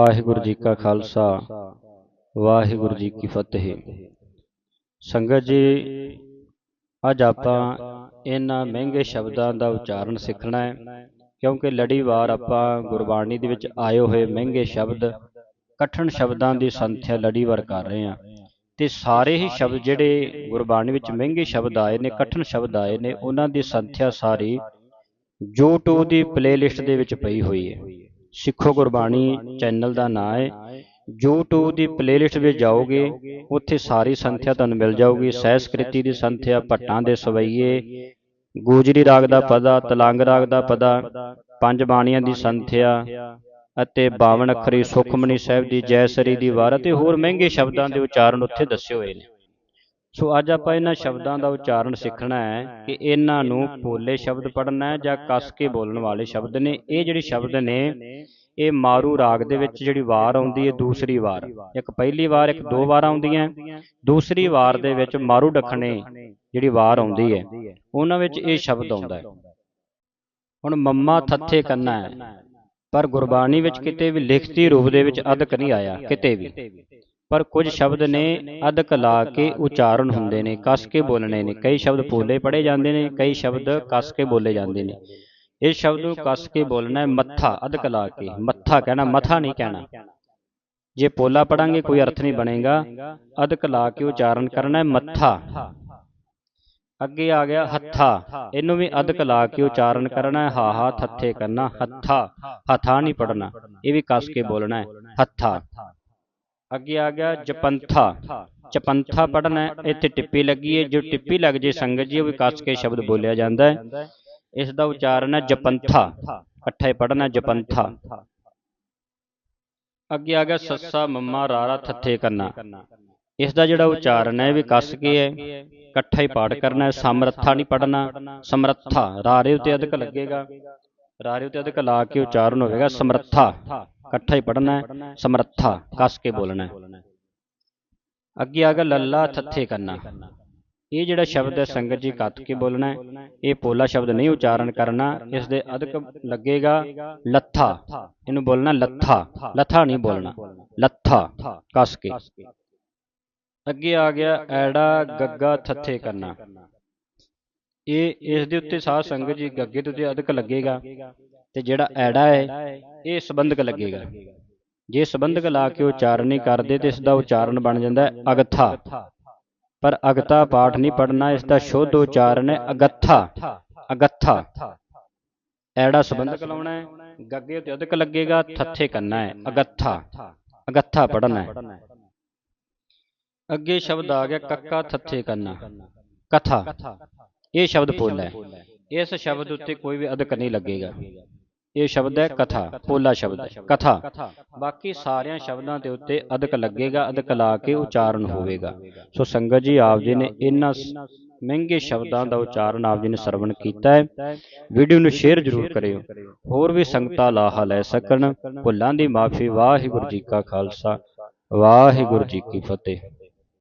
ਵਾਹਿਗੁਰੂ ਜੀ ਕਾ ਖਾਲਸਾ, ਵਾਹਿਗੁਰੂ ਜੀ ਕੀ ਫਤਿਹ। ਸੰਗਤ ਜੀ, ਅੱਜ ਆਪਾਂ ਇਹਨਾਂ ਮਹਿੰਗੇ ਸ਼ਬਦਾਂ ਦਾ ਉਚਾਰਨ ਸਿੱਖਣਾ ਹੈ, ਕਿਉਂਕਿ ਲੜੀਵਾਰ ਆਪਾਂ ਗੁਰਬਾਣੀ ਦੇ ਵਿੱਚ ਆਏ ਹੋਏ ਮਹਿੰਗੇ ਸ਼ਬਦ ਕਠਨ ਸ਼ਬਦਾਂ ਦੀ ਸੰਥਿਆ ਲੜੀਵਾਰ ਕਰ ਰਹੇ ਹਾਂ। ਤੇ ਸਾਰੇ ਹੀ ਸ਼ਬਦ ਜਿਹੜੇ ਗੁਰਬਾਣੀ ਵਿੱਚ ਮਹਿੰਗੇ ਸ਼ਬਦ ਆਏ ਨੇ ਕਠਨ ਸ਼ਬਦ ਆਏ ਨੇ, ਉਹਨਾਂ ਦੀ ਸੰਥਿਆ ਸਾਰੀ YouTube ਦੀ ਪਲੇਲਿਸਟ ਦੇ ਵਿੱਚ ਪਈ ਹੋਈ ਹੈ। ਸਿੱਖੋ ਗੁਰਬਾਣੀ ਚੈਨਲ ਦਾ ਨਾਮ ਹੈ YouTube ਦੀ ਪਲੇਲਿਸਟ ਵਿੱਚ ਜਾਓਗੇ, ਉੱਥੇ ਸਾਰੀ ਸੰਥਿਆ ਤੁਹਾਨੂੰ ਮਿਲ ਜਾਊਗੀ। ਸਹਿਸਕ੍ਰਿਤੀ ਦੀ ਸੰਥਿਆ, ਭੱਟਾਂ ਦੇ ਸਵਈਏ, ਗੋਜਰੀ ਰਾਗ ਦਾ ਪਦਾ, ਤਲੰਗ ਰਾਗ ਦਾ ਪਦਾ, ਪੰਜ ਬਾਣੀਆਂ ਦੀ ਸੰਥਿਆ ਅਤੇ 52 ਅੱਖਰੀ ਸੁਖਮਨੀ ਸਾਹਿਬ ਦੀ ਜੈਸਰੀ ਦੀ ਵਾਰ ਅਤੇ ਹੋਰ ਮਹਿੰਗੇ ਸ਼ਬਦਾਂ ਦੇ ਉਚਾਰਨ ਉੱਥੇ ਦੱਸੇ ਹੋਏ ਨੇ। ਸੋ ਅੱਜ ਆਪਾਂ ਇਹਨਾਂ ਸ਼ਬਦਾਂ ਦਾ ਉਚਾਰਨ ਸਿੱਖਣਾ ਹੈ ਕਿ ਇਹਨਾਂ ਨੂੰ ਪੋਲੇ ਸ਼ਬਦ ਪੜ੍ਹਨਾ ਹੈ ਜਾਂ ਕੱਸ ਕੇ ਬੋਲਣ ਵਾਲੇ ਸ਼ਬਦ ਨੇ। ਇਹ ਜਿਹੜੇ ਸ਼ਬਦ ਨੇ, ਇਹ ਮਾਰੂ ਰਾਗ ਦੇ ਵਿੱਚ ਜਿਹੜੀ ਵਾਰ ਆਉਂਦੀ ਹੈ, ਦੂਸਰੀ ਵਾਰ। ਇੱਕ ਪਹਿਲੀ ਵਾਰ, ਇੱਕ ਦੋ ਵਾਰ ਆਉਂਦੀਆਂ। ਦੂਸਰੀ ਵਾਰ ਦੇ ਵਿੱਚ ਮਾਰੂ ਡਖਣੇ ਜਿਹੜੀ ਵਾਰ ਆਉਂਦੀ ਹੈ, ਉਹਨਾਂ ਵਿੱਚ ਇਹ ਸ਼ਬਦ ਆਉਂਦਾ ਹੈ। ਹੁਣ ਮੰਮਾ ਥੱਥੇ ਕੰਨਾ ਹੈ, ਪਰ ਗੁਰਬਾਣੀ ਵਿੱਚ ਕਿਤੇ ਵੀ ਲਿਖਤੀ ਰੂਪ ਦੇ ਵਿੱਚ ਅਦਕ ਨਹੀਂ ਆਇਆ, ਕਿਤੇ ਵੀ। ਪਰ ਕੁਝ ਸ਼ਬਦ ਨੇ ਅਦਕ ਲਾ ਕੇ ਉਚਾਰਨ ਹੁੰਦੇ ਨੇ ਕੱਸ ਕੇ ਬੋਲਣੇ ਨੇ। ਕਈ ਸ਼ਬਦ ਪੋਲੇ ਪੜੇ ਜਾਂਦੇ ਨੇ ਕਈ ਸ਼ਬਦ ਕੱਸ ਕੇ ਬੋਲੇ ਜਾਂਦੇ ਨੇ। ਇਸ ਸ਼ਬਦ ਨੂੰ ਕੱਸ ਕੇ ਬੋਲਣਾ ਹੈ ਮੱਥਾ ਅਦਕ ਲਾ ਕੇ। ਮੱਥਾ ਕਹਿਣਾ ਮਥਾ ਨਹੀਂ ਕਹਿਣਾ। ਜੇ ਪੋਲਾ ਪੜਾਂਗੇ ਕੋਈ ਅਰਥ ਨਹੀਂ ਬਣੇਗਾ। ਅਦਕ ਲਾ ਕੇ ਉਚਾਰਨ ਕਰਨਾ ਹੈ ਮੱਥਾ। ਅੱਗੇ ਆ ਗਿਆ ਹੱਥਾ। ਇਹਨੂੰ ਵੀ ਅਦਕ ਲਾ ਕੇ ਉਚਾਰਨ ਕਰਨਾ ਹੈ। ਹਾ। ਹਾ ਥੱਥੇ ਕਰਨਾ। ਹੱਥਾ। ਹਥਾ। ਨਹੀਂ ਪੜਨਾ ਇਹ ਵੀ ਕੱਸ ਕੇ ਬੋਲਣਾ। ਹੈ ਹੱਥਾ ਅੱਗੇ ਆ ਗਿਆ ਜਪੰਥਾ। ਚਪੰਥਾ ਪੜਨਾ ਹੈ। ਇੱਥੇ ਟਿੱਪੀ ਲੱਗੀ ਹੈ ਜੋ ਟਿੱਪੀ ਲੱਗ ਜੇ ਸੰਗਤ ਜੀ ਉਹ ਵੀ ਕੱਸ ਕੇ ਸ਼ਬਦ ਬੋਲਿਆ ਜਾਂਦਾ ਹੈ। ਇਸ ਦਾ ਉਚਾਰਨ ਹੈ ਜਪੰਥਾ। ਇਕੱਠਾ ਹੀ ਪੜਨਾ ਜਪੰਥਾ। ਅੱਗੇ ਆ ਗਿਆ ਸੱਸਾ ਮੰਮਾ ਰਾਰਾ ਥੱਥੇ ਕਰਨਾ। ਇਸ ਦਾ ਜਿਹੜਾ ਉਚਾਰਨ ਹੈ ਵੀ ਕੱਸ ਕੇ ਹੈ। ਇਕੱਠਾ ਹੀ ਪਾਠ ਕਰਨਾ ਹੈ ਸਮਰੱਥਾ ਨਹੀਂ ਪੜਨਾ ਸਮਰੱਥਾ। ਰਾਰੇ ਉਤੇ ਅਧਿਕ ਲੱਗੇਗਾ। ਰਾਰੇ ਉਤੇ ਅਧਿਕ ਲਾ ਕੇ ਉਚਾਰਨ ਹੋਵੇਗਾ ਸਮਰੱਥਾ। ਇਕੱਠਾ ਹੀ ਪੜਨਾ ਹੈ, ਸਮਰੱਥਾ, ਕੱਸ ਕੇ ਬੋਲਣਾ ਹੈ। ਅੱਗੇ ਆ ਗਿਆ ਲੱਲਾ ਥੱਥੇ ਕਰਨਾ। ਇਹ ਜਿਹੜਾ ਸ਼ਬਦ ਹੈ, ਸੰਗਤ ਜੀ ਕੱਤ ਕੇ ਬੋਲਣਾ ਹੈ। ਇਹ ਪੋਲਾ ਸ਼ਬਦ ਨਹੀਂ ਉਚਾਰਨ ਕਰਨਾ, ਇਸ ਦੇ ਅਧਿਕ ਲੱਗੇਗਾ ਲੱਥਾ। ਇਹਨੂੰ ਬੋਲਣਾ ਲੱਥਾ। ਲੱਥਾ ਨਹੀਂ ਬੋਲਣਾ। ਲੱਥਾ, ਕੱਸ ਕੇ। ਅੱਗੇ ਆ ਗਿਆ ਐੜਾ ਗੱਗਾ ਥੱਥੇ ਕਰਨਾ। ਇਹ, ਇਸ ਦੇ ਉੱਤੇ ਸਾਧ ਸੰਗਤ ਜੀ ਗੱਗੇ ਦੇ ਉੱਤੇ ਅਧਿਕ ਲੱਗੇਗਾ। ਤੇ ਜਿਹੜਾ ਐੜਾ ਹੈ ਇਹ ਸੰਬੰਧਕ ਲੱਗੇਗਾ। ਜੇ ਸੰਬੰਧਕ ਲਾ ਕੇ ਉਚਾਰਨ ਨਹੀਂ ਕਰਦੇ ਤੇ ਇਸ ਦਾ ਉਚਾਰਨ ਬਣ ਜਾਂਦਾ ਹੈ ਅਗਥਾ। ਪਰ ਅਗਤਾ ਪਾਠ ਨਹੀਂ ਪੜਨਾ ਇਸ ਦਾ ਸ਼ੁੱਧ ਉਚਾਰਨ ਹੈ ਅਗੱਥਾ। ਅਗੱਥਾ। ਐੜਾ ਸੰਬੰਧਕ ਲਾਉਣਾ ਹੈ ਗੱਗੇ ਉੱਤੇ ਅਧਿਕ ਲੱਗੇਗਾ ਥੱਥੇ ਕਰਨਾ ਹੈ ਅਗੱਥਾ। ਅਗੱਥਾ ਪੜਨਾ ਹੈ। ਅੱਗੇ ਸ਼ਬਦ ਆ ਗਿਆ ਕੱਕਾ ਥੱਥੇ ਕਰਨਾ। ਕਥਾ। ਇਹ ਸ਼ਬਦ ਪੋਲਾ ਹੈ। ਇਸ ਸ਼ਬਦ ਉੱਤੇ ਕੋਈ ਵੀ ਅਧਿਕ ਨਹੀਂ ਲੱਗੇਗਾ। ਇਹ ਸ਼ਬਦ ਹੈ ਕਥਾ ਪੋਲਾ ਸ਼ਬਦ ਹੈ ਕਥਾ। ਬਾਕੀ ਸਾਰਿਆਂ ਸ਼ਬਦਾਂ ਦੇ ਉੱਤੇ ਅਧਿਕ ਲੱਗੇਗਾ ਅਧਿਕ ਲਾ ਕੇ ਉਚਾਰਨ ਹੋਵੇਗਾ। ਸੋ ਸੰਗਤ ਜੀ ਆਪ ਜੀ ਨੇ ਇਹਨਾਂ ਮਹਿੰਗੇ ਸ਼ਬਦਾਂ ਦਾ ਉਚਾਰਨ ਆਪ ਜੀ ਨੇ ਸਰਵਣ ਕੀਤਾ ਹੈ। ਵੀਡੀਓ ਨੂੰ ਸ਼ੇਅਰ ਜ਼ਰੂਰ ਕਰਿਓ। ਹੋਰ ਵੀ ਸੰਗਤਾਂ ਲਾਹਾ ਲੈ ਸਕਣ। ਭੁੱਲਾਂ ਦੀ ਮਾਫੀ ਵਾਹਿਗੁਰੂ ਜੀ ਕਾ ਖਾਲਸਾ। ਵਾਹਿਗੁਰੂ ਜੀ ਕੀ ਫਤਿਹ।